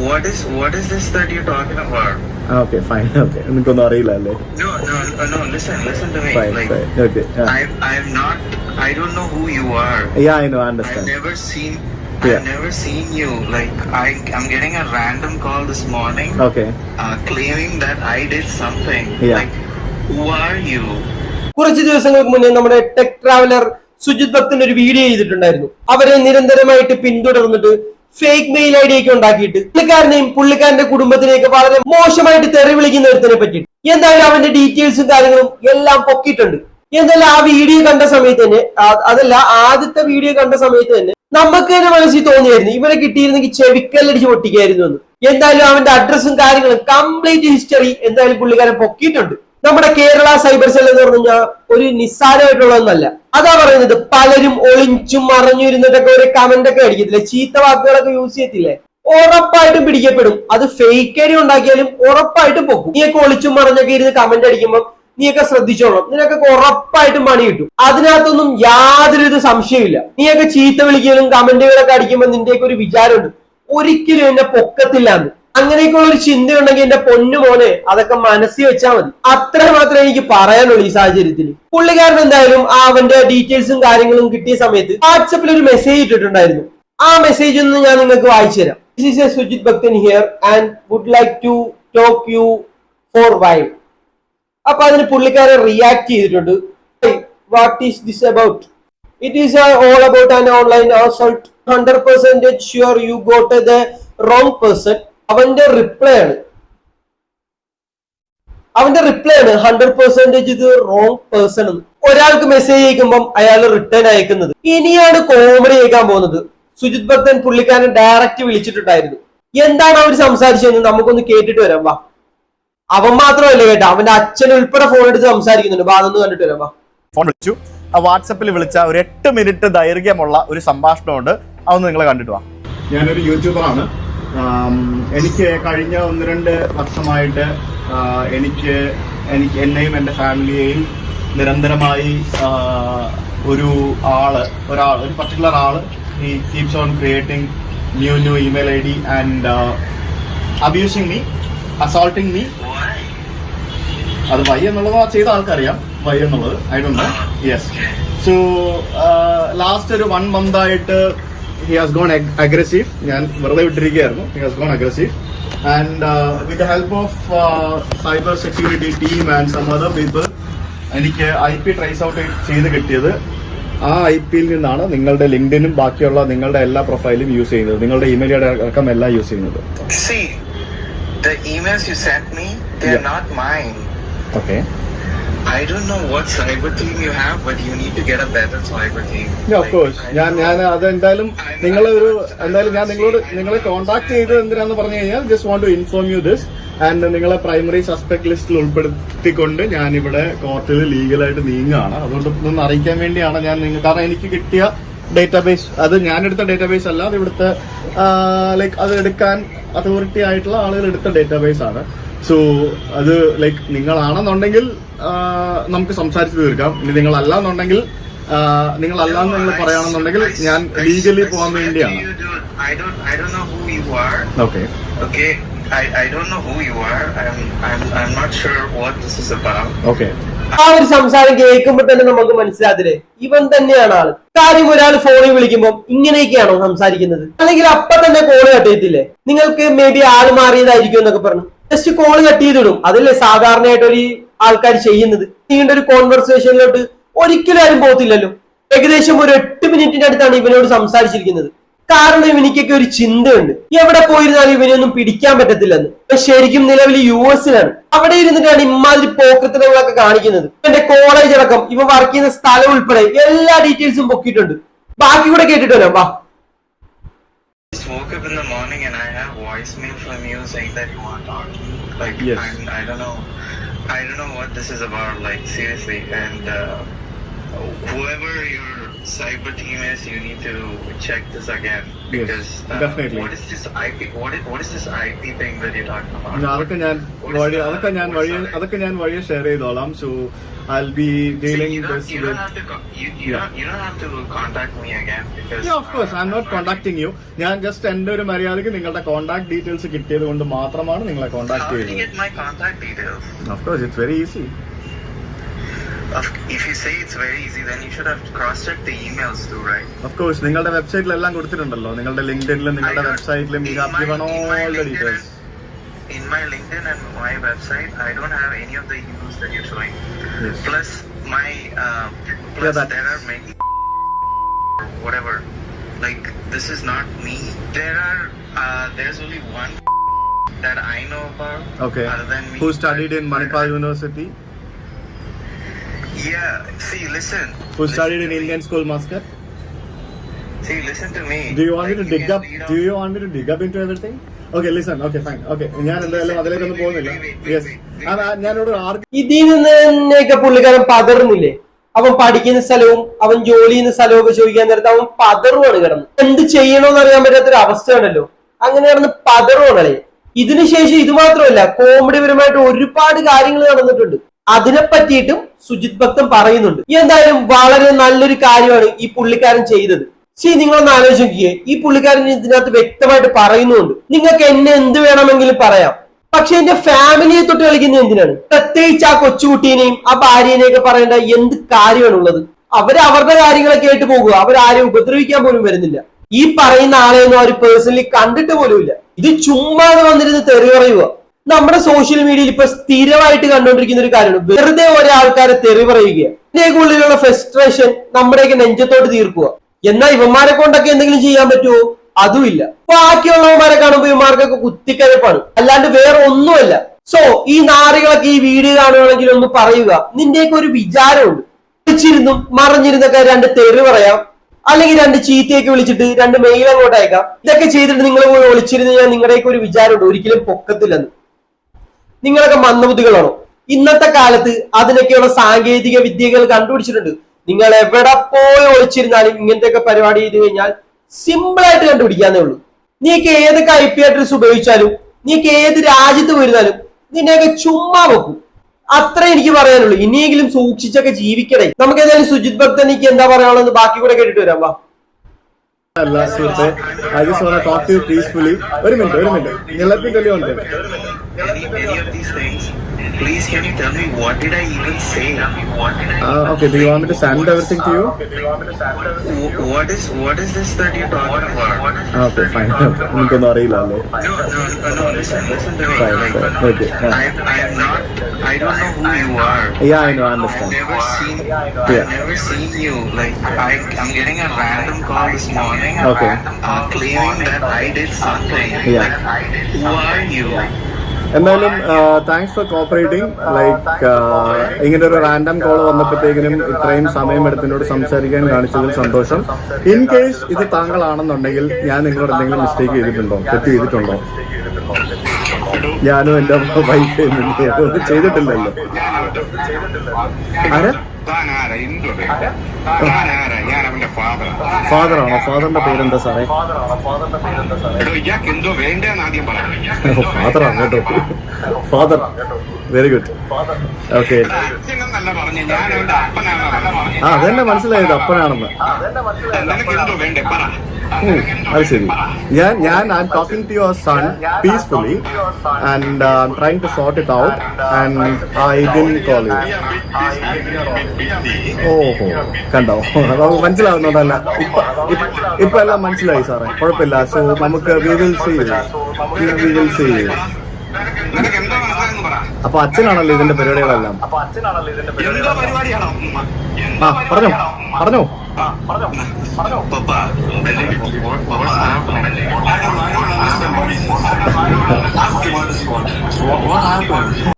what is what is this that you're talking about? Okay fine okay എനിക്കൊന്നും അറിയില്ല അല്ലേ No, no, no, no. Listen, listen to me. Fine like, fine I, I'm not. I don't know who you are. Yeah I know I've understand never seen. Yeah. I've never seen you. Like, I, I'm getting a random call this morning, Okay. uh, claiming that I did something. Yeah. Like, who are you? കുറച്ച് ദിവസങ്ങൾക്ക് മുന്നേ നമ്മുടെ tech traveller Sujith ഭക്തൻ ഒരു video ചെയ്തിട്ടുണ്ടായിരുന്നു അവരെ നിരന്തരമായിട്ട് പിന്തുടർന്നിട്ട് ഫേക്ക് മെയിൽ ഐ ഡി ഒക്കെ ഉണ്ടാക്കിയിട്ട്. പുള്ളിക്കാരനെയും പുള്ളിക്കാരന്റെ കുടുംബത്തിനെയൊക്കെ വളരെ മോശമായിട്ട് തെറി വിളിക്കുന്ന ഒരുത്തിനെ പറ്റി എന്തായാലും അവന്റെ ഡീറ്റെയിൽസും കാര്യങ്ങളും എല്ലാം പൊക്കിയിട്ടുണ്ട്. എന്തായാലും ആ വീഡിയോ കണ്ട സമയത്ത് തന്നെ അതല്ല ആദ്യത്തെ വീഡിയോ കണ്ട സമയത്ത് തന്നെ നമുക്ക് തന്നെ മനസ്സിൽ തോന്നിയായിരുന്നു ഇവരെ കിട്ടിയിരുന്നെങ്കിൽ ചെവിക്കല്ലടിച്ച് പൊട്ടിക്കായിരുന്നു എന്ന്. എന്തായാലും അവന്റെ അഡ്രസ്സും കാര്യങ്ങളും കംപ്ലീറ്റ് ഹിസ്റ്ററി എന്തായാലും പുള്ളിക്കാരൻ പൊക്കിയിട്ടുണ്ട്. നമ്മുടെ കേരള സൈബർ സെൽ എന്ന് പറഞ്ഞു ഒരു നിസ്സാരമായിട്ടുള്ളതൊന്നല്ല അതാ പറയുന്നത് പലരും ഒളിഞ്ചും മറഞ്ഞിരുന്നിട്ടൊക്കെ ഒരു കമന്റ് ഒക്കെ അടിക്കത്തില്ലേ? ചീത്ത വാക്കുകളൊക്കെ യൂസ് ചെയ്യത്തില്ലേ? ഉറപ്പായിട്ടും പിടിക്കപ്പെടും. അത് ഫേക്ക് ഐഡി ഉണ്ടാക്കിയാലും ഉറപ്പായിട്ടും പോകും നീയൊക്കെ ഒളിച്ചും മറഞ്ഞൊക്കെ ഇരുന്ന് കമന്റ് അടിക്കുമ്പോൾ നീയൊക്കെ ശ്രദ്ധിച്ചോളാം നിനക്കൊക്കെ ഉറപ്പായിട്ടും പണി കിട്ടും. അതിനകത്തൊന്നും യാതൊരു സംശയമില്ല നീയൊക്കെ ചീത്ത വിളിക്കലും കമന്റുകളൊക്കെ അടിക്കുമ്പോൾ നിന്റെയൊക്കെ ഒരു വിചാരമുണ്ട്. ഒരിക്കലും എന്നെ പൊക്കത്തില്ല എന്ന്. അങ്ങനെയൊക്കെയുള്ള ഒരു ചിന്തയുണ്ടെങ്കിൽ എന്റെ പൊന്നു മോനെ അതൊക്കെ മനസ്സിൽ വെച്ചാൽ മതി. അത്ര മാത്രമേ എനിക്ക് പറയാനുള്ളൂ ഈ സാഹചര്യത്തിൽ പുള്ളിക്കാരൻ എന്തായാലും ആ അവന്റെ ഡീറ്റെയിൽസും കാര്യങ്ങളും കിട്ടിയ സമയത്ത് വാട്സപ്പിൽ ഒരു മെസ്സേജ് ഇട്ടിട്ടുണ്ടായിരുന്നു. ആ മെസ്സേജ് ഒന്ന് ഞാൻ നിങ്ങൾക്ക് വായിച്ചു തരാം. This is a Sujith Bhakthan here and would like to talk you for why അപ്പൊ അതിന് പുള്ളിക്കാരൻ റിയാക്ട് ചെയ്തിട്ടുണ്ട്. What is this about it is all about an online hundred percentage sure you got the wrong person അവന്റെ reply ആണ്. അവന്റെ reply ആണ് hundred percentage ഇത് wrong person എന്ന്. ഒരാൾക്ക് മെസ്സേജ് അയക്കുമ്പോൾ അയാൾ റിട്ടേൺ അയക്കുന്നത്. ഇനിയാണ് കോമഡി അയക്കാൻ പോകുന്നത്. സുജിത് ഭക്തൻ പുള്ളിക്കാരൻ ഡയറക്റ്റ് വിളിച്ചിട്ടുണ്ടായിരുന്നു. എന്താണ് അവർ സംസാരിച്ചതെന്ന് നമുക്കൊന്ന് കേട്ടിട്ട് വരാം വാ. അവൻ മാത്രമല്ല കേട്ടോ അവന്റെ അച്ഛൻ ഉൾപ്പെടെ ഫോൺ എടുത്ത് സംസാരിക്കുന്നുണ്ട്. വാ അതൊന്ന് കണ്ടിട്ട് വരാം വാ. ഫോൺ വിളിച്ചു ആ വാട്സപ്പിൽ വിളിച്ച ഒരു എട്ട് മിനിറ്റ് ദൈർഘ്യമുള്ള ഒരു സംഭാഷണമുണ്ട്. അതൊന്ന് നിങ്ങൾ കണ്ടിട്ട് വാ. ഞാനൊരു യൂട്യൂബറാണ് എനിക്ക് കഴിഞ്ഞ ഒന്ന് രണ്ട് വർഷമായിട്ട് എനിക്ക് എനിക്ക് എന്നെയും എന്റെ ഫാമിലിയെയും നിരന്തരമായി ഒരു ആൾ ഒരാൾ ഒരു പർട്ടിക്കുലർ ആൾ ഈ keeps on creating new new email I D and abusing me assaulting me അത് വൈ എന്നുള്ളത് ചെയ്ത ആൾക്കറിയാം. വൈ എന്നുള്ളത്. I do yes so last ഒരു വൺ മന്ത് ആയിട്ട് ഹി ഹാസ് ഗോൺ അഗ്രസീവ് ഞാൻ വെറുതെ വിട്ടിരിക്കുകയായിരുന്നു. He has gone aggressive and with the help of cyber security team and some other people എനിക്ക് ഐ പി ട്രേസ് ഔട്ട് ചെയ്ത് കിട്ടിയത് ആ I പിയിൽ നിന്നാണ് നിങ്ങളുടെ ലിങ്ക്ഡിനും ബാക്കിയുള്ള നിങ്ങളുടെ എല്ലാ പ്രൊഫൈലും യൂസ് ചെയ്യുന്നത്. നിങ്ങളുടെ ഇമെയിൽ അടക്കം എല്ലാം യൂസ് ചെയ്യുന്നത്. See, the emails you sent me, they're Yeah. not mine. Okay I don't know what cyber team you have, but you need to get a better cyber team. Yeah, of course. ഞാൻ ഞാൻ അതെന്തായാലും നിങ്ങളെ ഒരു എന്തായാലും ഞാൻ നിങ്ങളോട് നിങ്ങളെ contact ചെയ്തത് എന്തിനാന്ന് പറഞ്ഞു കഴിഞ്ഞാൽ just want to inform you this and നിങ്ങളെ പ്രൈമറി സസ്പെക്ട് ലിസ്റ്റിൽ ഉൾപ്പെടുത്തിക്കൊണ്ട് ഞാൻ ഇവിടെ കോർട്ടിൽ ലീഗലായിട്ട് നീങ്ങുകയാണ്. അതുകൊണ്ട് ഇതൊന്ന് അറിയിക്കാൻ വേണ്ടിയാണ് ഞാൻ നിങ്ങൾ കാരണം എനിക്ക് കിട്ടിയ ഡേറ്റാബേസ് അത് ഞാൻ എടുത്ത ഡേറ്റാബേസ് അല്ല അത് ഇവിടുത്തെ ലൈക്ക് അത് എടുക്കാൻ അതോറിറ്റി ആയിട്ടുള്ള ആളുകൾ എടുത്ത ഡേറ്റാബേസ് ആണ്. സോ അത് ലൈക്ക് നിങ്ങളാണെന്നുണ്ടെങ്കിൽ നമുക്ക് സംസാരിച്ചു തീർക്കാം. ഇനി നിങ്ങളല്ല എന്നുണ്ടെങ്കിൽ നിങ്ങൾ അല്ലാന്ന് നിങ്ങൾ പറയുകയാണെന്നുണ്ടെങ്കിൽ ഞാൻ ലീഗലി പോകാൻ വേണ്ടിയാണ്. ഓക്കെ ആ ഒരു സംസാരം കേൾക്കുമ്പോൾ തന്നെ നമുക്ക് മനസ്സിലാത്തില്ലേ ഇവൻ തന്നെയാണ് ആൾ. കാര്യം ഒരാൾ ഫോണിൽ വിളിക്കുമ്പോൾ ഇങ്ങനെയൊക്കെയാണോ സംസാരിക്കുന്നത്? അല്ലെങ്കിൽ അപ്പൊ തന്നെ കോൾ കട്ടിയത്തില്ലേ നിങ്ങൾക്ക് മേ ബി ആൾ മാറിയതായിരിക്കും എന്നൊക്കെ പറഞ്ഞു. ജസ്റ്റ് കോൾ കട്ട് ചെയ്തിടും. അതല്ലേ സാധാരണയായിട്ട് ഒരു ആൾക്കാർ ചെയ്യുന്നത്. നീണ്ട ഒരു കോൺവെർസേഷനിലോട്ട് ഒരിക്കലും ആരും പോകത്തില്ലല്ലോ. ഏകദേശം ഒരു എട്ട് മിനിറ്റിന്റെ അടുത്താണ് ഇവനോട് സംസാരിച്ചിരിക്കുന്നത്. കാരണം ഇവനിക്കൊക്കെ ഒരു ചിന്തയുണ്ട്. എവിടെ പോയിരുന്നാലും ഇവനെയൊന്നും പിടിക്കാൻ പറ്റത്തില്ലെന്ന്. ഇപ്പൊ ശരിക്കും നിലവിൽ യു എസിലാണ്. അവിടെ ഇരുന്നിട്ടാണ് ഇമാതിരി പോക്കൃത്തനങ്ങളൊക്കെ കാണിക്കുന്നത്. എന്റെ കോളേജ് അടക്കം ഇവ വർക്ക് ചെയ്യുന്ന സ്ഥലം ഉൾപ്പെടെ എല്ലാ ഡീറ്റെയിൽസും പൊക്കിയിട്ടുണ്ട്. ബാക്കി കൂടെ കേട്ടിട്ടല്ലോ വാ. woke up in the morning and I have voicemail from you saying that you want to talk. Like, yes. I'm, I don't know. I don't know what this is about, like, seriously. And uh, whoever your cyber team is, you need to check this again. Because, yes, uh, definitely. What is this IP, what is, what is this IP thing that you're talking about? No, what, what is that? അതൊക്കെ ഞാൻ അതൊക്കെ ഞാൻ വഴി അതൊക്കെ ഞാൻ വഴി I'll be See, dealing you don't, this you with. don't have to co- you, you Yeah. don't you don't have to contact me again because Yeah, of course. I'm not uh, contacting you. ഞാൻ just എന്റെ ഒരു മര്യാദയ്ക്ക് നിങ്ങളുടെ contact details കിട്ടിയത് കൊണ്ട് മാത്രമാണ് നിങ്ങളെ How contact did you ചെയ്തത് get my contact details? Of course it's very easy Of- If you say it's very easy, then you should have cross-checked the emails too, right? Of course നിങ്ങളുടെ വെബ്സൈറ്റിലെല്ലാം കൊടുത്തിട്ടുണ്ടല്ലോ നിങ്ങളുടെ ലിങ്ക്ഡിനിലും നിങ്ങളുടെ I don't- വെബ്സൈറ്റിലും in my- in my all the LinkedIn details in my LinkedIn and my website, I don't have any of the emails that you're showing. Yes. Plus, my uh, plus yeah, there are many whatever. Like this is not me. There are uh, there's only one that I know about. Okay. Other than me, who studied in Manipal University? Yeah. See, listen. Who studied listen in Indian me. school, Muscat? See, listen to me. Do you want like, me to dig up? Do you want me to dig up into everything? Okay, listen okay fine okay ഞാൻ എന്തായാലും അതിലേക്കൊന്നും പോകുന്നില്ല. Yes ഞാനോട് ആർക്ക് ഇതിൽ നിന്ന് തന്നെയൊക്കെ പുള്ളിക്കാരൻ പതറുന്നില്ലേ? അവൻ പഠിക്കുന്ന സ്ഥലവും അവൻ ജോലി ചെയ്യുന്ന സ്ഥലവും ഒക്കെ ചോദിക്കാൻ നേരത്തെ അവൻ പതറുവാണ് കിടന്ന്. എന്ത് ചെയ്യണോന്ന് അറിയാൻ പറ്റാത്തൊരു അവസ്ഥയാണല്ലോ അങ്ങനെ കിടന്ന് പതറുവാണല്ലേ ഇതിനുശേഷം ഇത് മാത്രമല്ല കോമഡി പരമായിട്ട് ഒരുപാട് കാര്യങ്ങൾ നടന്നിട്ടുണ്ട്. അതിനെ പറ്റിയിട്ടും സുജിത് ഭക്തം പറയുന്നുണ്ട്. എന്തായാലും വളരെ നല്ലൊരു കാര്യമാണ് ഈ പുള്ളിക്കാരൻ ചെയ്തത്. സി നിങ്ങളൊന്ന് ആലോചിച്ച് നോക്കിയേ ഈ പുള്ളിക്കാരൻ ഇതിനകത്ത് വ്യക്തമായിട്ട് പറയുന്നുണ്ട്. നിങ്ങൾക്ക് എന്നെ എന്ത് വേണമെങ്കിലും പറയാം. പക്ഷെ എന്റെ ഫാമിലിയെ തൊട്ട് കളിക്കുന്നത് എന്തിനാണ്? പ്രത്യേകിച്ച് ആ കൊച്ചുകുട്ടീനെയും ആ ഭാര്യനെയൊക്കെ പറയേണ്ട എന്ത് കാര്യമാണുള്ളത് അവർ അവരുടെ കാര്യങ്ങളൊക്കെ ആയിട്ട് പോകുക. അവരാരെയും ഉപദ്രവിക്കാൻ പോലും വരുന്നില്ല. ഈ പറയുന്ന ആളെയൊന്നും അവർ പേഴ്സണലി കണ്ടിട്ട് പോലുമില്ല. ഇത് ചുമ്മാതെ വന്നിരുന്ന് തെറി പറയുക നമ്മുടെ സോഷ്യൽ മീഡിയയിൽ ഇപ്പൊ സ്ഥിരമായിട്ട് കണ്ടുകൊണ്ടിരിക്കുന്ന ഒരു കാര്യമാണ്. വെറുതെ ഒരാൾക്കാരെ തെറി പറയുക ഇതിനേക്കുള്ളിലുള്ള ഫ്രസ്ട്രേഷൻ നമ്മുടെയൊക്കെ നെഞ്ചത്തോട്ട് തീർക്കുക. എന്നാൽ ഇവന്മാരെ കൊണ്ടൊക്കെ എന്തെങ്കിലും ചെയ്യാൻ പറ്റുമോ അതുമില്ല. ബാക്കിയുള്ളവന്മാരെ കാണുമ്പോൾ ഇവന്മാർക്കൊക്കെ കുത്തിക്കരപ്പാണ്. അല്ലാണ്ട് വേറെ ഒന്നുമല്ല. സോ ഈ നാറികളൊക്കെ ഈ വീഡിയോ കാണുകയാണെങ്കിൽ ഒന്ന് പറയുക. നിന്റെയൊക്കെ ഒരു വിചാരമുണ്ട്. വിളിച്ചിരുന്നും മറിഞ്ഞിരുന്നൊക്കെ രണ്ട് തെറി പറയാം. അല്ലെങ്കിൽ രണ്ട് ചീത്തയൊക്കെ വിളിച്ചിട്ട് രണ്ട് മെയിൽ അങ്ങോട്ട് അയക്കാം. ഇതൊക്കെ ചെയ്തിട്ട് നിങ്ങൾ പോയി ഒളിച്ചിരുന്ന് ഞാൻ നിങ്ങളുടെയൊക്കെ ഒരു വിചാരമുണ്ട്. ഒരിക്കലും പൊക്കത്തില്ലെന്ന്. നിങ്ങളൊക്കെ മന്ദബുദ്ധികളാണോ? ഇന്നത്തെ കാലത്ത് അതിനൊക്കെയുള്ള സാങ്കേതിക വിദ്യകൾ കണ്ടുപിടിച്ചിട്ടുണ്ട്. നിങ്ങൾ എവിടെ പോയി ഒളിച്ചിരുന്നാലും ഇങ്ങനത്തെ പരിപാടി ചെയ്ത് കഴിഞ്ഞാൽ സിമ്പിൾ ആയിട്ട് കണ്ടുപിടിക്കാന്നേ ഉള്ളൂ. നീക്ക് ഏതൊക്കെ ഐ പി അഡ്രസ് ഉപയോഗിച്ചാലും നീക്ക് ഏത് രാജ്യത്ത് പോയിരുന്നാലും നിന്നെയൊക്കെ ചുമ്മാ വെക്കും. അത്ര എനിക്ക് പറയാനുള്ളൂ. ഇനിയെങ്കിലും സൂക്ഷിച്ചൊക്കെ ജീവിക്കണേ. നമുക്ക് ഏതായാലും സുജിത് ഭക്തനിക്ക് എന്താ പറയാനുള്ളത് ബാക്കി കൂടെ കേട്ടിട്ട് വരാം. വാ. അല്ല സുഹൃത്തെ I just want talk to you peacefully ഒരു മിനിറ്റ് ഒരു minute let me tell you one things, please can you tell me what did I even say? What did I? Okay do you want to send everything to you What is what is this that you're talking about? Okay, fine എനിക്കൊന്നും അറിയില്ല അല്ലേ to me. Fine, fine. Okay. I, know who you are. Yeah, I know, I've understand. never seen. Yeah. I've never seen you. Like I, I'm getting a random call this morning. Okay. Uh, claiming that I did something. Yeah. Like, who are you? എന്തായാലും thanks for cooperating like ഇങ്ങനെ ഒരു random call വന്നപ്പോഴത്തേക്കിനും ഇത്രയും സമയം എടുത്തതിനോട് സംസാരിക്കാൻ കാണിച്ചതിൽ സന്തോഷം. In case ഇത് താങ്കളാണെന്നുണ്ടെങ്കിൽ ഞാൻ നിങ്ങളോട് എന്തെങ്കിലും മിസ്റ്റേക്ക് ചെയ്തിട്ടുണ്ടോ? തെറ്റ് ചെയ്തിട്ടുണ്ടോ? ഞാനും എന്റെ വൈഫ് ചെയ്തിട്ടില്ലല്ലോ. ആരാ? ഫാദർ ഫാദറാണോ ഫാദറിന്റെ പേരെന്താ സാറേ? ഫാദറാണ് കേട്ടോ. ഫാദർ വെരി ഗുഡ് ഓക്കെ ആ അതെന്നെ മനസ്സിലായത്. അപ്പനാണെന്ന്. അത് ശരി. ഞാൻ ഞാൻ I am talking to your son peacefully and trying to sort it out and I didn't call you ഓഹോ കണ്ടോ? നമുക്ക് മനസ്സിലാവുന്നതല്ല. ഇപ്പൊ എല്ലാം മനസ്സിലായി സാറേ. കുഴപ്പമില്ല. സോ നമുക്ക് we will see we will see അപ്പൊ അച്ഛനാണല്ലോ ഇതിന്റെ പരിപാടികളെല്ലാം? ആ പറഞ്ഞോ. പറഞ്ഞോ?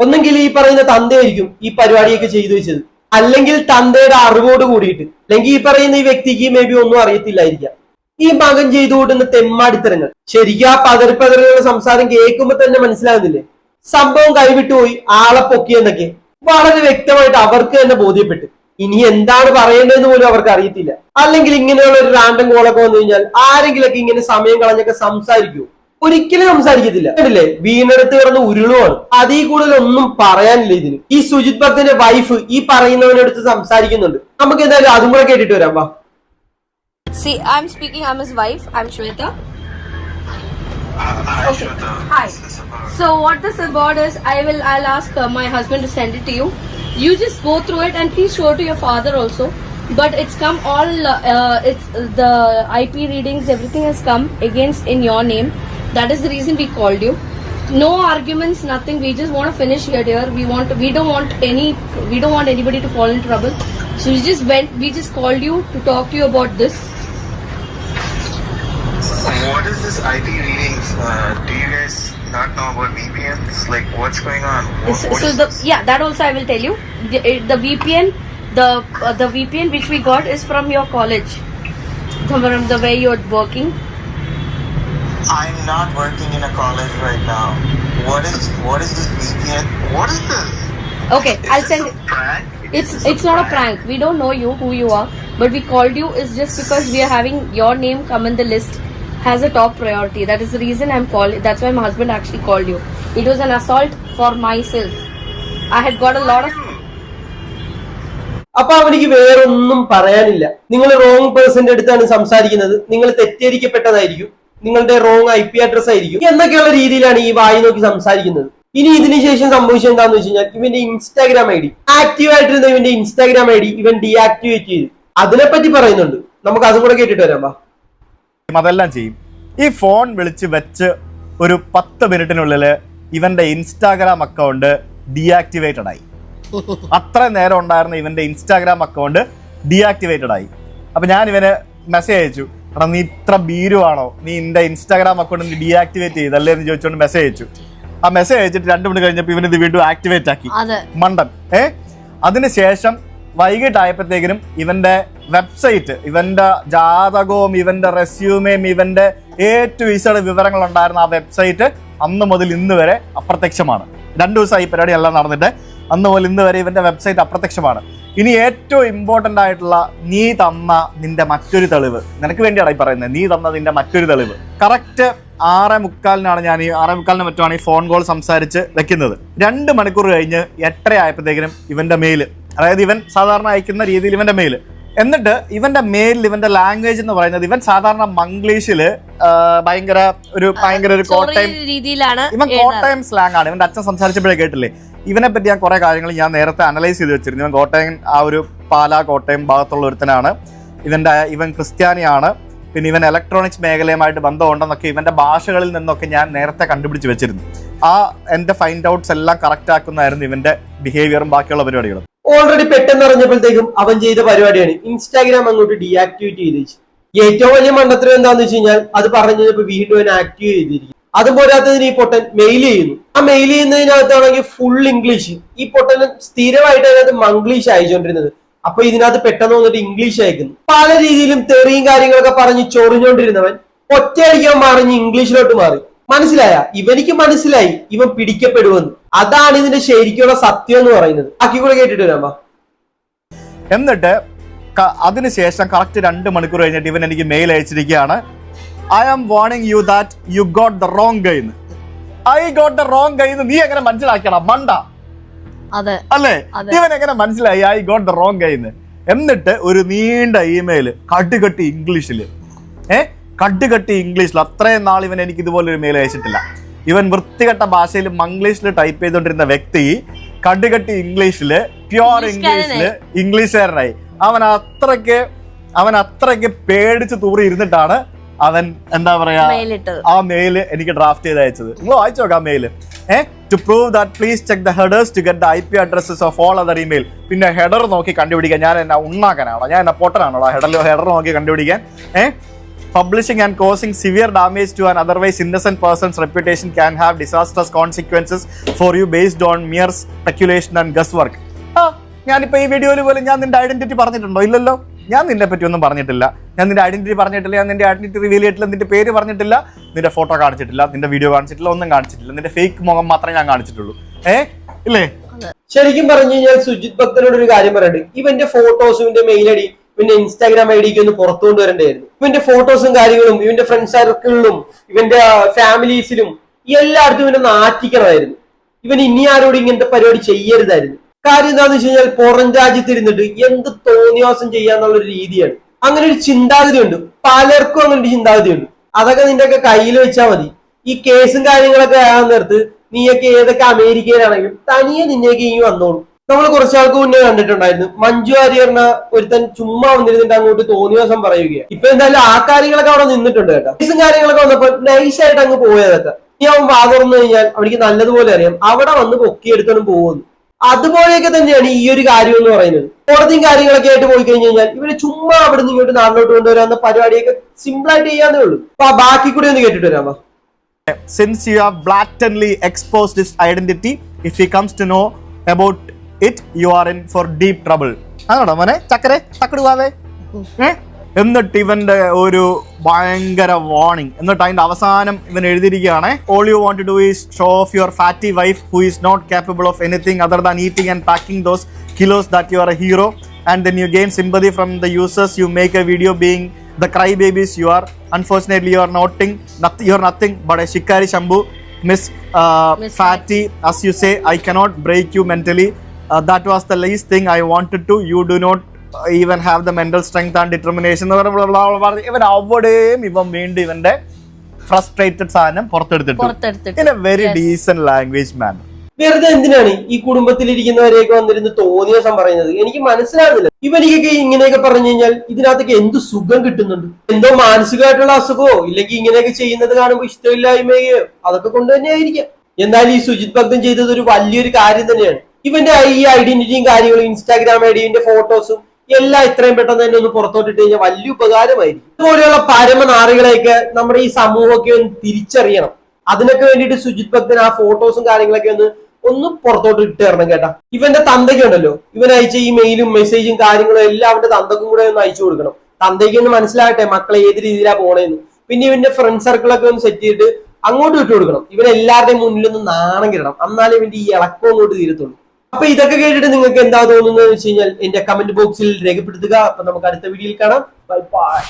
ഒന്നെങ്കിൽ ഈ പറയുന്ന തന്തയായിരിക്കും ഈ പരിപാടിയൊക്കെ ചെയ്തു വെച്ചത്. അല്ലെങ്കിൽ തന്തയുടെ അറിവോട് കൂടിയിട്ട്. അല്ലെങ്കിൽ ഈ പറയുന്ന ഈ വ്യക്തിക്ക് മേ ബി ഒന്നും അറിയത്തില്ലായിരിക്കാം. ഈ മകൻ ചെയ്തു കൂട്ടുന്ന തെമ്മാടിത്തരങ്ങൾ. ശരിക്കും ആ പതറിപ്പതറുകളുടെ സംസാരം കേൾക്കുമ്പോ തന്നെ മനസ്സിലാകുന്നില്ലേ? സംഭവം കൈവിട്ടുപോയി ആളെ പൊക്കിയെന്നൊക്കെ വളരെ വ്യക്തമായിട്ട് അവർക്ക് തന്നെ ബോധ്യപ്പെട്ടു. ഇനി എന്താണ് പറയേണ്ടതെന്ന് പോലും അവർക്ക് അറിയത്തില്ല. അല്ലെങ്കിൽ ഇങ്ങനെയുള്ള ഒരു റാൻഡം കോളൊക്കെ വന്നു കഴിഞ്ഞാൽ ആരെങ്കിലൊക്കെ ഇങ്ങനെ സമയം കളഞ്ഞൊക്കെ സംസാരിക്കൂ. ഒരിക്കലും സംസാരിക്കത്തില്ല. കണ്ടില്ലേ? വീണെടുത്ത് കിടന്ന് ഉരുളുവാണ്. അതിൽ കൂടുതൽ ഒന്നും പറയാനില്ല ഇതിന്. ഈ സുജിത് ഭക്തന്റെ വൈഫ് ഈ പറയുന്നവനടുത്ത് സംസാരിക്കുന്നുണ്ട്. നമുക്ക് എന്തായാലും അതും കൂടെ കേട്ടിട്ട് വരാം. വാ. See, I'm speaking. I'm his wife. I'm Shweta. Hi, Okay. Hi. This about? So what this about is, I will. I'll ask uh, my husband to send it to you. You just go through it and please show it to your father also. But it's come all. Uh, uh, it's uh, the IP readings. Everything has come against in your name. That is the reason we called you. No arguments, nothing. We just want to finish here, dear. We want. We don't want any. We don't want anybody to fall in trouble. So we just went. We just called you to talk to you about this. What is this IP readings? Uh, do you guys not know about VPNs? Like, what's going on? What, So, what so the this? yeah, that also I will tell you. The, uh, the VPN, the uh, the VPN which we got is from your college, from the way you're working. I'm not working in a college right now. What is what is this VPN? What is this? Okay, Is I'll this send. a prank? It's it's not a prank. We don't know you who you are, but we called you is just because we are having your name come in the list has a top priority. That is the reason I'm calling. That's why my husband actually called you. It was an assault for myself. I had got a lot of അപ്പൊ അവനിക്ക് വേറൊന്നും പറയാനില്ല നിങ്ങൾ wrong പേഴ്സന്റെ അടുത്താണ് സംസാരിക്കുന്നത് നിങ്ങൾ തെറ്റിദ്ധരിക്കപ്പെട്ടതായിരിക്കും നിങ്ങളുടെ wrong I P address ആയിരിക്കും എന്നൊക്കെയുള്ള രീതിയിലാണ് ഈ വായി നോക്കി സംസാരിക്കുന്നത് ഇനി ഇതിനുശേഷം സംഭവിച്ചത് എന്താന്ന് വെച്ച് കഴിഞ്ഞാൽ ഇവന്റെ ഇൻസ്റ്റാഗ്രാം ഐ ഡി ആക്റ്റീവ് ആയിട്ടിരുന്ന ഇവന്റെ ഇൻസ്റ്റാഗ്രാം ഐ ഡി ഇവൻ ഡീആക്ടിവേറ്റ് ചെയ്തു അതിനെപ്പറ്റി പറയുന്നുണ്ട് നമുക്ക് അതും കൂടെ കേട്ടിട്ട് വരാം അതെല്ലാം ചെയ്യും. ഈ ഫോൺ വിളിച്ച് വെച്ച് ഒരു പത്ത് മിനിറ്റിനുള്ളിൽ ഇവന്റെ ഇൻസ്റ്റാഗ്രാം അക്കൗണ്ട് ഡീആക്ടിവേറ്റഡ് ആയി. അത്ര നേരം ഉണ്ടായിരുന്ന ഇവന്റെ ഇൻസ്റ്റാഗ്രാം അക്കൗണ്ട് ഡീആക്ടിവേറ്റഡ് ആയി. അപ്പൊ ഞാൻ ഇവന് മെസ്സേജ് അയച്ചു. എടാ നീ ഇത്ര ഭീരുവാണോ? നീ എന്റെ ഇൻസ്റ്റാഗ്രാം അക്കൗണ്ട് നീ ഡീആക്ടിവേറ്റ് ചെയ്തല്ലേ? എന്ന് ചോദിച്ചുകൊണ്ട് മെസ്സേജ് അയച്ചു. ആ മെസ്സേജ് അയച്ചിട്ട് രണ്ട് മണി കഴിഞ്ഞപ്പോൾ ഇവൻ ഇത് വീണ്ടും ആക്ടിവേറ്റ് ആക്കി. മണ്ടൻ. ഏ? അതിനുശേഷം വൈകിട്ടായപ്പോഴത്തേക്കിനും ഇവന്റെ വെബ്സൈറ്റ് ഇവന്റെ ജാതകവും ഇവന്റെ റെസ്യൂമേയും ഇവന്റെ എ ടു ഇസഡ് വിവരങ്ങൾ ഉണ്ടായിരുന്ന ആ വെബ്സൈറ്റ് അന്ന് മുതൽ ഇന്ന് വരെ അപ്രത്യക്ഷമാണ്. രണ്ടു ദിവസമായി ഈ പരിപാടി എല്ലാം നടന്നിട്ട് അന്ന് മുതൽ ഇന്ന് വരെ ഇവന്റെ വെബ്സൈറ്റ് അപ്രത്യക്ഷമാണ്. ഇനി ഏറ്റവും ഇമ്പോർട്ടന്റ് ആയിട്ടുള്ള നീ തന്ന നിന്റെ മറ്റൊരു തെളിവ് നിനക്ക് വേണ്ടിയാണ് ഈ പറയുന്നത് നീ തന്ന നിന്റെ മറ്റൊരു തെളിവ്. കറക്റ്റ് ആറ് മുക്കാലിനാണ് ഞാൻ ഈ ആറ് മുക്കാലിന് മറ്റുമാണ് ഈ ഫോൺ കോൾ സംസാരിച്ച് വെക്കുന്നത്. രണ്ട് മണിക്കൂർ കഴിഞ്ഞ് എട്ടര ആയപ്പോഴത്തേക്കിനും ഇവന്റെ മെയിൽ അതായത് ഇവൻ സാധാരണ അയക്കുന്ന രീതിയിൽ ഇവന്റെ മെയിൽ എന്നിട്ട് ഇവന്റെ മെയിലിൽ ഇവന്റെ ലാംഗ്വേജ് എന്ന് പറയുന്നത് ഇവൻ സാധാരണ മംഗ്ലീഷിൽ ഭയങ്കര ഒരു ഭയങ്കര ഒരു കോട്ടയം രീതിയിലാണ് ഇവൻ കോട്ടയം സ്ലാങ് ആണ്. ഇവന്റെ അച്ഛൻ സംസാരിച്ചപ്പോഴേ കേട്ടില്ലേ? ഇവനെ പറ്റി ഞാൻ കുറെ കാര്യങ്ങൾ ഞാൻ നേരത്തെ അനലൈസ് ചെയ്ത് വെച്ചിരുന്നു. ഇവൻ കോട്ടയം ആ ഒരു പാലാ കോട്ടയം ഭാഗത്തുള്ള ഒരുത്തനാണ്. ഇവന്റെ ഇവൻ ക്രിസ്ത്യാനിയാണ്. പിന്നെ ഇവൻ ഇലക്ട്രോണിക്സ് മേഖലയുമായിട്ട് ബന്ധമുണ്ടെന്നൊക്കെ ഇവന്റെ ഭാഷകളിൽ നിന്നൊക്കെ ഞാൻ നേരത്തെ കണ്ടുപിടിച്ച് വെച്ചിരുന്നു. ആ എന്റെ ഫൈൻഡ് ഔട്ട്സ് എല്ലാം കറക്റ്റ് ആക്കുന്നതായിരുന്നു ഇവന്റെ ബിഹേവിയറും ബാക്കിയുള്ള പരിപാടികളും. ഓൾറെഡി പെട്ടെന്ന് അറിഞ്ഞപ്പോഴത്തേക്കും അവൻ ചെയ്ത പരിപാടിയാണ്. ഇൻസ്റ്റാഗ്രാം അങ്ങോട്ട് ഡീആക്ടിവേറ്റ് ചെയ്ത് വെച്ചു ഏറ്റവും വലിയ മണ്ടത്തരം എന്താന്ന് വെച്ച് കഴിഞ്ഞാൽ അത് പറഞ്ഞു കഴിഞ്ഞപ്പോൾ വീണ്ടും അവൻ ആക്റ്റീവ് ചെയ്തിരിക്കും അതും പോരാത്തതിന് ഈ പൊട്ടൻ മെയിൽ ചെയ്യുന്നു. ആ മെയിൽ ചെയ്യുന്നതിനകത്താണെങ്കിൽ ഫുൾ ഇംഗ്ലീഷ് ഈ പൊട്ടൻ സ്ഥിരമായിട്ട് അതിനകത്ത് മംഗ്ലീഷ് അയച്ചുകൊണ്ടിരുന്നത്. അപ്പൊ ഇതിനകത്ത് പെട്ടെന്ന് വന്നിട്ട് ഇംഗ്ലീഷ് അയക്കുന്നു. പല രീതിയിലും തെറിയും കാര്യങ്ങളൊക്കെ പറഞ്ഞ് ചൊറിഞ്ഞോണ്ടിരുന്നവൻ ഒറ്റയടിക്കാൻ മറിഞ്ഞ് ഇംഗ്ലീഷിലോട്ട് മാറി. മനസ്സിലായ? ഇവനിക്ക് മനസ്സിലായി. ഇവൻ പിടിക്കപ്പെടുവെന്ന് അതാണ് ഇതിന്റെ ശരിക്കുള്ള സത്യം എന്ന് പറയുന്നത്. ബാക്കി കൂടെ കേട്ടിട്ട് വരാം വാ എന്നിട്ട് അതിനുശേഷം കറക്റ്റ് രണ്ട് മണിക്കൂർ കഴിഞ്ഞിട്ട് ഇവൻ എനിക്ക് mail അയച്ചിരിക്കുകയാണ്. I am warning you that you got the wrong ഗൈന്ന് I got the wrong ഗൈന്ന് നീ എങ്ങനെ മനസ്സിലാക്കണം മണ്ട. അതെ. അല്ലേ? ഇവൻ എങ്ങനെ മനസ്സിലായി? ഐ ഗോട്ട് ദ റോങ് ഗൈന്ന് എന്നിട്ട് ഒരു നീണ്ട ഇമെയിൽ കട്ടുകട്ടി ഇംഗ്ലീഷിൽ ഏ? കട്ടുകട്ടി ഇംഗ്ലീഷിൽ അത്രയും നാൾ ഇവൻ എനിക്ക് ഇതുപോലൊരു മെയിൽ അയച്ചിട്ടില്ല. ഇവൻ വൃത്തികെട്ട ഭാഷയിൽ മംഗ്ലീഷിൽ ടൈപ്പ് ചെയ്തുകൊണ്ടിരുന്ന വ്യക്തി കടുകട്ടി ഇംഗ്ലീഷിൽ പ്യോർ ഇംഗ്ലീഷിൽ ഇംഗ്ലീഷുകാരനായി. അവൻ അത്രയ്ക്ക് അവൻ അത്രയ്ക്ക് പേടിച്ച് തൂറി ഇരുന്നിട്ടാണ് അവൻ എന്താ പറയാ ആ മെയിൽ എനിക്ക് ഡ്രാഫ്റ്റ് ചെയ്ത് അയച്ചത്. നിങ്ങൾ വായിച്ചു നോക്കാം മെയിൽ ഏ? To prove that please check the headers to get the I P addresses of all other email പിന്നെ ഹെഡർ നോക്കി കണ്ടുപിടിക്കാൻ. ഞാൻ എന്നാ ഉണ്ണാക്കാനാണോ. ഞാൻ എന്നാ പൊട്ടനാണോ. ഹെഡർ ഹെഡർ നോക്കി കണ്ടുപിടിക്കാൻ. ഏ? Publishing and causing severe damage to an otherwise innocent persons reputation can have disasters consequences for you based on mere speculation and guesswork ആ ഞാനിപ്പോ ഈ വീഡിയോയിൽ പോലും ഞാൻ നിന്റെ ഐഡന്റിറ്റി പറഞ്ഞിട്ടുണ്ടോ? ഇല്ലല്ലോ. ഞാൻ നിന്നെ പറ്റി ഒന്നും പറഞ്ഞിട്ടില്ല. ഞാൻ നിന്റെ ഐഡന്റിറ്റി പറഞ്ഞിട്ടില്ല ഞാൻ നിന്റെ ഐഡന്റിറ്റി റിവീൽ ചെയ്തിട്ടില്ല നിന്റെ പേര് പറഞ്ഞിട്ടില്ല നിന്റെ ഫോട്ടോ കാണിച്ചിട്ടില്ല നിന്റെ വീഡിയോ കാണിച്ചിട്ടില്ല ഒന്നും കാണിച്ചിട്ടില്ല. നിന്റെ ഫേക്ക് മുഖം മാത്രമേ ഞാൻ കാണിച്ചിട്ടുള്ളൂ. ഏ? ഇല്ലേ? ശരിക്കും പറഞ്ഞു കഴിഞ്ഞാൽ സുജിത് ഭക്തനോട് ഒരു കാര്യം പറയണ്ട്. ഇവന്റെ ഫോട്ടോസും ഇവന്റെ മെയിൽ ഐ ഇവന്റെ ഇൻസ്റ്റാഗ്രാം ഐ ഡിക്ക് ഒന്ന് പുറത്തു കൊണ്ടുവരേണ്ടായിരുന്നു ഇവന്റെ ഫോട്ടോസും കാര്യങ്ങളും ഇവന്റെ ഫ്രണ്ട് സർക്കിളിലും ഇവന്റെ ഫാമിലീസിലും എല്ലായിടത്തും ഇവനെ നാറ്റിക്കണമായിരുന്നു ഇവൻ ഇനി ആരോടും ഇങ്ങനത്തെ പരിപാടി ചെയ്യരുതായിരുന്നു. കാര്യം എന്താന്ന് വെച്ച് കഴിഞ്ഞാൽ പുറം രാജ്യത്ത് ഇരുന്നിട്ട് എന്ത് തോന്നിയാസം ചെയ്യാന്നുള്ള ഒരു രീതിയാണ്. അങ്ങനെ ഒരു ചിന്താഗതി ഉണ്ട് പലർക്കും അങ്ങനെ ഒരു ചിന്താഗതി ഉണ്ട് അതൊക്കെ നിന്റെ ഒക്കെ കയ്യിൽ വെച്ചാൽ മതി. ഈ കേസും കാര്യങ്ങളൊക്കെ ആകാൻ നേരത്ത് നീയൊക്കെ ഏതൊക്കെ അമേരിക്കയിലാണെങ്കിലും തനിയെ നിന്നേക്ക് ഇനി വന്നോളൂ. നമ്മൾ കുറച്ചാൾക്ക് മുന്നേ കണ്ടിട്ടുണ്ടായിരുന്നു. മഞ്ജു വാര്യറിന് ഒരുത്തൻ ചുമ്മാ വന്നിരുന്നിട്ട് അങ്ങോട്ട് തോന്നിയ ദിവസം പറയുകയാണ് ഇപ്പൊ എന്തായാലും ആ കാര്യങ്ങളൊക്കെ അവിടെ നിന്നിട്ടുണ്ട് കേട്ടോ. കേസും കാര്യങ്ങളൊക്കെ വന്നപ്പോ നൈസായിട്ട് അങ്ങ് പോയതൊക്കെ ഇനി അവൻ വാ കഴിഞ്ഞാൽ അവനിക്ക് നല്ലതുപോലെ അറിയാം. അവിടെ വന്ന് പൊക്കിയെടുത്തോണ്ട് പോകുന്നു. അതുപോലെയൊക്കെ തന്നെയാണ് ഈ ഒരു കാര്യം എന്ന് പറയുന്നത്. കോടതിയും കാര്യങ്ങളൊക്കെ ആയിട്ട് പോയി കഴിഞ്ഞു കഴിഞ്ഞാൽ ഇവർ ചുമ്മാ അവിടെ നിന്ന് ഇങ്ങോട്ട് നാട്ടിലോട്ട് കൊണ്ടുവരാവുന്ന പരിപാടിയൊക്കെ സിമ്പിൾ ആയിട്ട് ചെയ്യാന്നേ ഉള്ളൂ. അപ്പൊ ബാക്കി കൂടി ഒന്ന് കേട്ടിട്ട് വരാമോ? Since you have blatantly exposed his identity, if he comes to know about it, you are in for deep trouble. അതാണോ മോനെ ചക്കരെ ചക്കടുവാതെ എന്നിട്ട് ഇവന്റെ ഒരു ഭയങ്കര വാർണിംഗ് എന്നിട്ട് അതിന്റെ അവസാനം ഇവൻ എഴുതിയിരിക്കുകയാണ് all you want to do is show off your fatty wife who is not capable of anything other than eating and packing those kilos that you are a hero and then you gain sympathy from the users you make a video being the cry babies you are unfortunately you are nothing nothing you are nothing but a shikari shambu miss, uh, Miss fatty as you say i cannot break was the lies thing I the to you do not even have the mental strength and determination the mental strength and determination. എന്ന് പറഞ്ഞ് blah blah blah blah. ഇവൻ അവിടെയും ഇവൻ വീണ്ടും ഇവന്റെ frustrated സാധനം പുറത്തെടുത്തിട്ടു. In a very. Decent language man വെറുതെ എന്തിനാണ് ഈ കുടുംബത്തിലിരിക്കുന്നവരെയൊക്കെ വന്നിരുന്ന് തോന്നിയ ദിവസം പറയുന്നത്? എനിക്ക് മനസ്സിലാകുന്നില്ല ഇവനിക്കൊക്കെ ഇങ്ങനെയൊക്കെ പറഞ്ഞു കഴിഞ്ഞാൽ ഇതിനകത്തൊക്കെ എന്ത് സുഖം കിട്ടുന്നുണ്ട്? എന്തോ മാനസികമായിട്ടുള്ള അസുഖമോ? ഇല്ലെങ്കിൽ ഇങ്ങനെയൊക്കെ ചെയ്യുന്നത് കാണുമ്പോൾ ഇഷ്ടമില്ലായ്മയോ? അതൊക്കെ കൊണ്ട് തന്നെ ആയിരിക്കാം എന്നാലും ഈ സുജിത് ഭക്തൻ ചെയ്തത് ഒരു വലിയൊരു കാര്യം തന്നെയാണ്. ഇവന്റെ ഈ ഐഡന്റിറ്റിയും കാര്യങ്ങളും ഇൻസ്റ്റാഗ്രാം ഐ ഡിന്റെ ഫോട്ടോസും എല്ലാം ഇത്രയും പെട്ടെന്ന് തന്നെ ഒന്ന് പുറത്തോട്ടിട്ട് കഴിഞ്ഞാൽ വലിയ ഉപകാരമായിരിക്കും. ഇതുപോലെയുള്ള പരമനാറികളെയൊക്കെ നമ്മുടെ ഈ സമൂഹമൊക്കെ ഒന്ന് തിരിച്ചറിയണം. അതിനൊക്കെ വേണ്ടിയിട്ട് സുജിത് ഭക്തൻ ആ ഫോട്ടോസും കാര്യങ്ങളൊക്കെ ഒന്ന് ഒന്ന് പുറത്തോട്ട് ഇട്ട് തരണം കേട്ടാ. ഇവന്റെ തന്തയ്ക്ക് ഉണ്ടല്ലോ. ഇവൻ അയച്ച ഈ മെയിലും മെസ്സേജും കാര്യങ്ങളും എല്ലാം അവന്റെ തന്തക്കും കൂടെ ഒന്ന് അയച്ചു കൊടുക്കണം. തന്തയ്ക്ക് ഒന്ന് മനസ്സിലാകട്ടെ മക്കളെ ഏത് രീതിയിലാ പോണേന്ന്. പിന്നെ ഇവന്റെ ഫ്രണ്ട് സർക്കിളൊക്കെ ഒന്ന് സെറ്റ് ചെയ്തിട്ട് അങ്ങോട്ട് വിട്ടു കൊടുക്കണം ഇവൻ എല്ലാവരുടെയും മുന്നിലൊന്ന് നാണം കിടണം. എന്നാലേ ഇവന്റെ ഈ ഇളക്കം അങ്ങോട്ട് തീരത്തുള്ളൂ. അപ്പൊ ഇതൊക്കെ കേട്ടിട്ട് നിങ്ങൾക്ക് എന്താ തോന്നുന്നത് വെച്ച് കഴിഞ്ഞാൽ എന്റെ കമന്റ് ബോക്സിൽ രേഖപ്പെടുത്തുക. അപ്പൊ നമുക്ക് അടുത്ത വീഡിയോയിൽ കാണാം. Bye bye